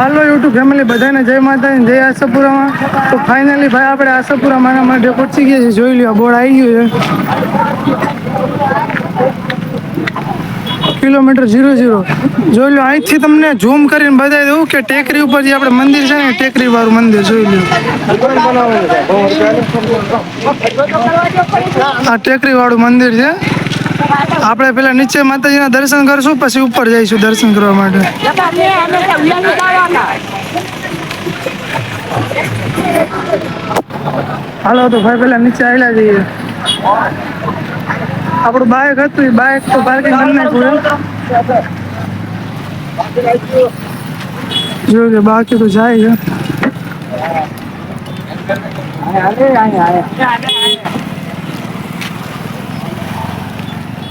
હાલો YouTube family બધાને જય માતા જય આશાપુરામાં. તો ફાઇનલી ભાઈ, આપણે આશાપુરા માના માટે પહોંચી ગયા છે જોઈ લ્યો બોર્ડ આવી ગયું છે. કિલોમીટર ઝીરો ઝીરો જોઈ લો અહીંથી તમને ઝૂમ કરીને બતાવી દઉં કે ટેકરી ઉપર જે આપણે મંદિર છે ને ટેકરી વાળું મંદિર, જોઈ લો આ ટેકરી વાળું મંદિર છે. આપણે પેલા નીચે માતાજીના દર્શન કરશું, પછી ઉપર જઈશું દર્શન કરવા માટે. હાલો તો ભાઈ પેલા નીચે આવેલા જઈએ. આપણું બાઇક હતું, એ બાઇક તો પાર્કિંગ કરી નાખ્યું જો કે બાકી તો જાય છે.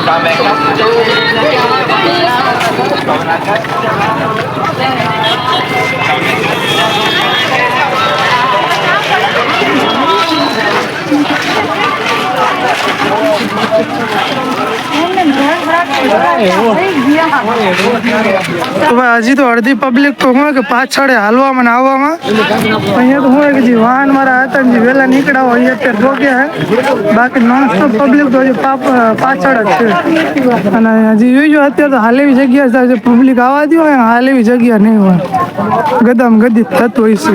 અષ્ટહરો છો દયાળા તમે તો ભાઈ, હજી તો અડધી પબ્લિક તો હું કે પાછળ હાલવામાં ને આવવામાં. અહીંયા તો હું કે જે વાહન મારા હતા જે વહેલા નીકળ્યા હોય, એ અત્યારે રોક્યા હે. બાકી નોન સ્ટોપ પબ્લિક તો હજી પાછળ જ છે. અને હજી જોઈજો અત્યારે તો હાલ એવી જગ્યા છે પબ્લિક આવવા દો હોય, હાલ એવી જગ્યા નહીં હોય. ગદામ ગદી થતું હોય છે.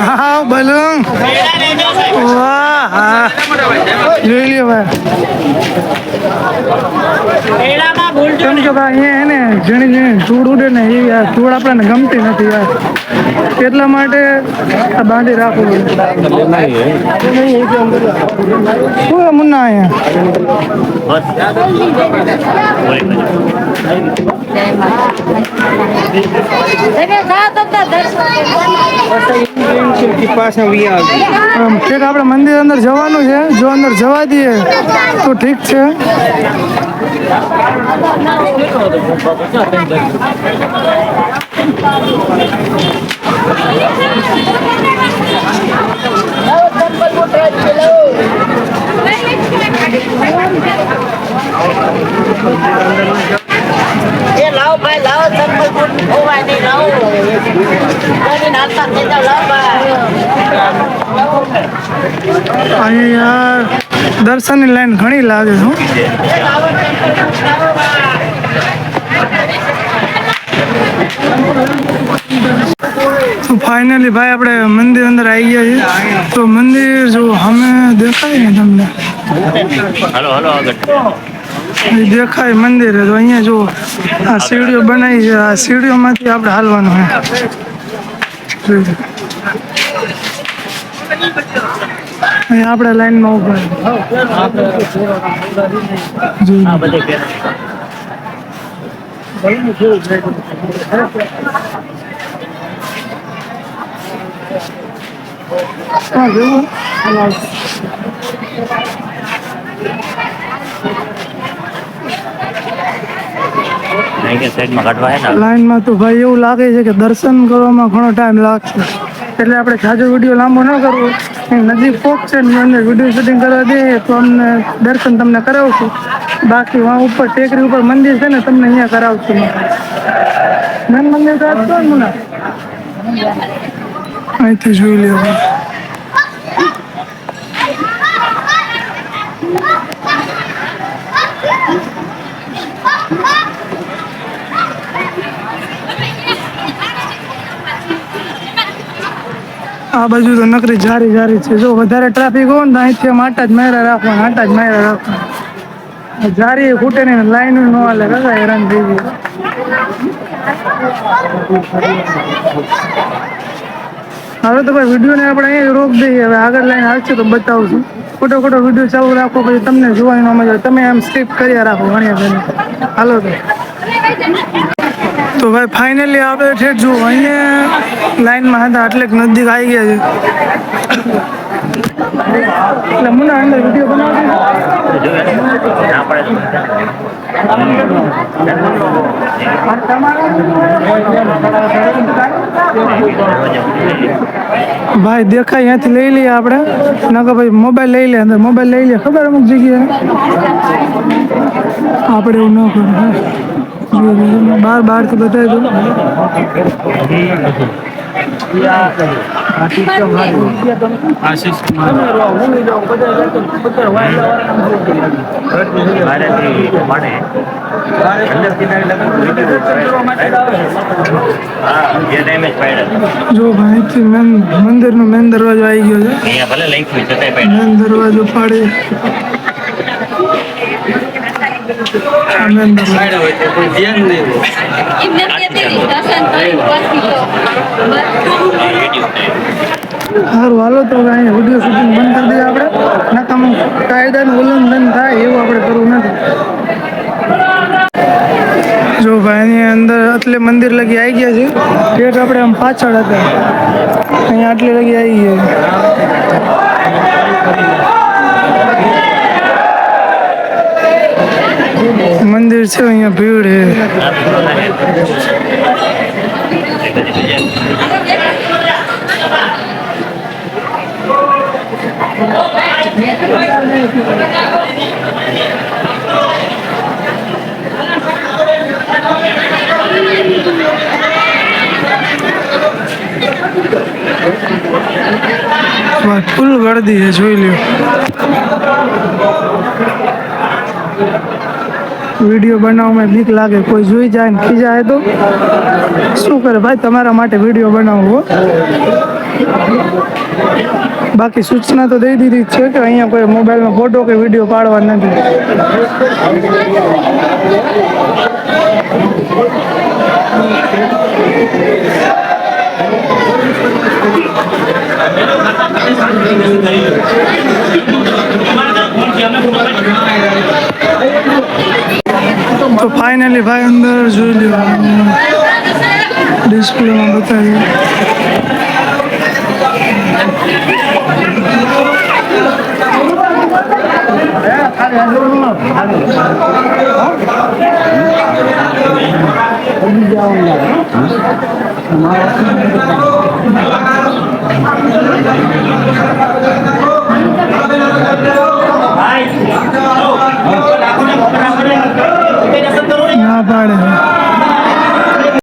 હા બલૂન વાહ લ્યો ભાઈ અહીંયા હે ને ઝીણી ઝીણી ધૂળ ઉડે ને એ યાર ચૂડ આપણને ગમતી નથી યાર એટલા માટે આ બાંધી રાખવું શું મુન્ના અહીંયા આપણે મંદિર અંદર જવાનું છે. જો અંદર જવા દઈએ તો ઠીક છે એ લાવો ભાઈ લાવો ચંપલ બૂટ ખોવાય નહીં લાવો કોની નાસ્તા થઈ જાવ લાવો ભાઈ અહીંયા દર્શનની લાઈન ઘણી લાગે છે. ફાઇનલી ભાઈ આપણે મંદિર અંદર આવી ગયા છીએ. તો મંદિર જો અમે દેખાય ને તમને? હલો હલો આગળ. દેખાય મંદિર તો અહીંયા જો આ સીડીઓ બનાવી છે આ સીડીઓમાંથી આપણે હાલવાનું છે જોઈ લો. અહીંયા આપણે લાઈનમાં ઊભા છે. જોઈ લો. હા જોયું લાઈનમાં તો ભાઈ એવું લાગે છે કે દર્શન કરવામાં ઘણો ટાઈમ લાગશે. એટલે આપણે સાજો વીડિયો લાંબો ન કરવો. નજીક પોક છે ને અંદર વીડિયો શૂટિંગ કરવા દે, તો અમને દર્શન તમને કરાવશું. બાકી વહાં ઉપર ટેકરી ઉપર મંદિર છે ને, તમને અહીંયા કરાવશું. મેન મંદિર તો આપશો ને અહીંથી જોઈ લેવું આ બાજુ તો નકરી જારી જારી છે. જો વધારે ટ્રાફિક હોય ને અહીંથી આમ આટા જ માર્યા રાખવાના, આટા જ માર્યા રાખવાના. આ જારી ખૂટે નહીં લાઈન ન હાલે કાકા હેરાન થઈ ગયું હવે તો ભાઈ વિડીયોને આપણે અહીંયા રોક દઈએ. હવે આગળ લાઈન હાલશે તો બતાવશું. ખોટો ખોટો વીડિયો ચાલુ રાખો, પછી તમને જોવાની ન મજા તમે આમ સ્કીપ કર્યા રાખો ઘણી હાલો તો. તો ભાઈ ફાઇનલી આપણે ઠેઠ જો અહીંયા લાઈનમાં હતા એટલે નજીક આવી ગયા છે. એટલે મુના અંદર વીડિયો પડે ભાઈ દેખાય અહીંયાથી લઈ લઈએ આપણે. નકર ભાઈ મોબાઈલ લઈ લે, અંદર મોબાઈલ લઈ લે. ખબર અમુક જગ્યાએ? આપણે એવું ન કરવું બાર બારથી બતાવી દો ના હા જે ભાઈ મેન મંદિરનો મેન દરવાજો આવી ગયો છે. મેન દરવાજો પાડે આ મેન દરવાજો એમને કહેતી દર્શન કરી પછી તો સારું હાલો તો અહીંયા વીડિયો શૂટિંગ બંધ કરી દઈએ આપણે. નકામ કાયદાનું ઉલ્લંઘન થાય એવું આપણે કરવું નથી. જો ભાઈની અંદર આટલે મંદિર લગી આવી ગયા છે. ઠેઠ આપણે આમ પાછળ હતા. અહીંયા આટલે લગી આવી ગયા મંદિર છે અહીંયા ભીડ હે ફૂલ ગળદી છે જોઈ લ્યો. વીડિયો બનાવવામાં બીક લાગે, કોઈ જોઈ જાય ને ખીજાય તો? શું કરે ભાઈ તમારા માટે વીડિયો બનાવવો? બાકી સૂચના તો દઈ દીધી છે કે અહીંયા કોઈ મોબાઈલમાં ફોટો કે વીડિયો પાડવા નથી. So finally, भाई अंदर जुलियो डिस्प्ले में बताइए Hai, hai, hai, hai, hai, hai, hai, hai, না পারে